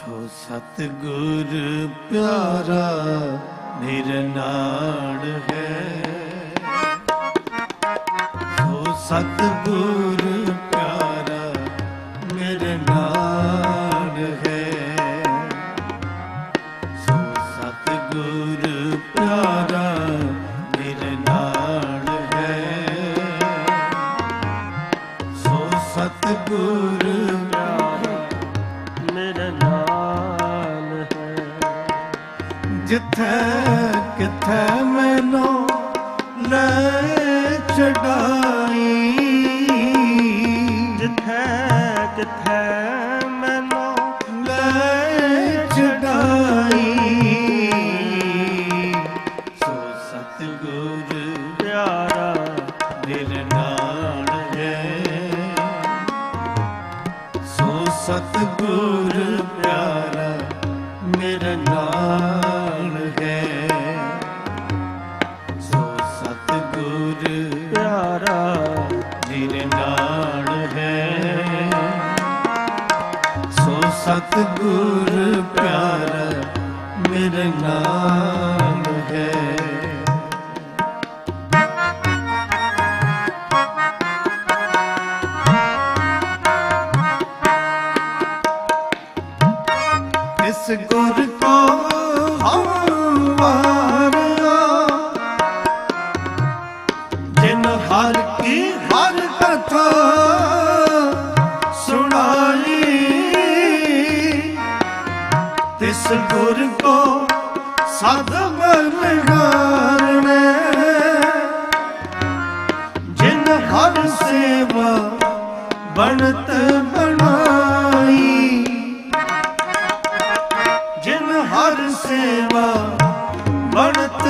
ਸੋ ਸਤ ਗੁਰ ਪਿਆਰਾ ਨਿਰਨਾਣ ਹੈ। ਸੋ ਸਤ ਗੁਰ ਪਿਆਰਾ ਨਿਰਨਾਣ ਹੈ। ਸੋ ਸਤ ਗੁਰ ਪਿਆਰਾ ਨਿਰਨਾਣ ਹੈ। ਸੋ ਸਤ ਜਿੱਥੇ ਕਿੱਥੇ ਮੈਨੂੰ ਲੈ ਛਡਾਈ। ਜਿੱਥੇ ਕਿੱਥੇ ਮੈਨੂੰ ਲੈ ਛਡਾਈ। ਸੋ ਸਤਿਗੁਰ ਪਿਆਰਾ ਮੇਰੇ ਨਾਲ ਹੈ। ਸੋ ਸਤਿਗੁਰ ਸਤਿਗੁਰ ਪਿਆਰਾ ਮੇਰੇ ਨਾਮ ਹੈ। ਇਸ ਗੁਰ ਕੋ ਹਮ ਜਿਨ ਹਰ ਕੀ ਹਰ ਕਥਾ ਤਿਸ ਗੁਰ ਕੋ ਸਦ ਬਲਗਾਰਨੇ ਜਿਨ ਹਰ ਸੇਵਾ ਬਣਤ ਬਣਾਈ। ਜਿਨ ਹਰ ਸੇਵਾ ਬਣਤ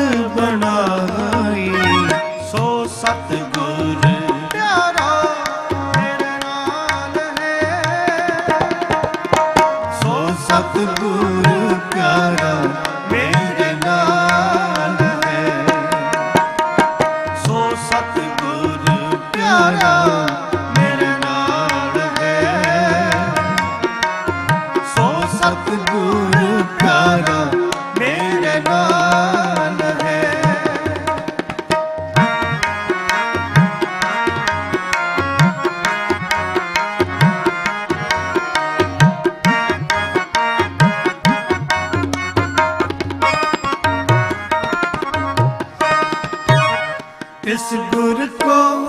ਇਸ ਗੁਰ ਕੋ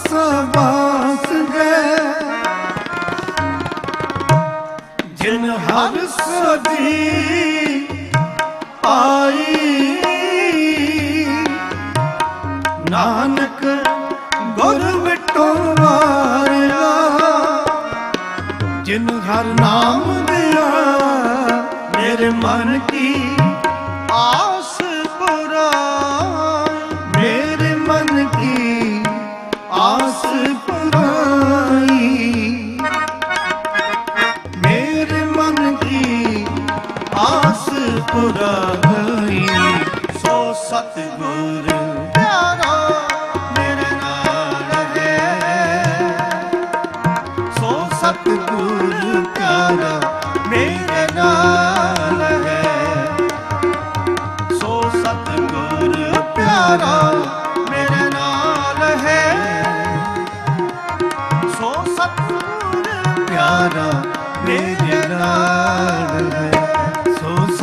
ਸਬਾਸ ਗਏ ਜਿਨ ਹਰ ਸਦੀ ਆਈ, ਨਾਨਕ ਗੁਰ ਵਿਟੋ ਵਾਰਿਆ। ਜਿਨ ਹਰ ਨਾਮ ਦਿਆ, ਮੇਰੇ ਮਨ ਕੀ ਸੋ ਸਤਿਗੁਰ ਪਿਆਰਾ ਮੇਰੇ ਨਾਲ ਹੈ ਸੋ ਪਿਆਰਾ ਮੇਰੇ ਨਾਲ ਹੈ ਸੋ ਪਿਆਰਾ ਮੇਰੇ ਨਾਲ ਹੈ ਸੋ ਸਤਿਗੁਰ ਪਿਆਰਾ ਮੇਰੇ ਨਾਲ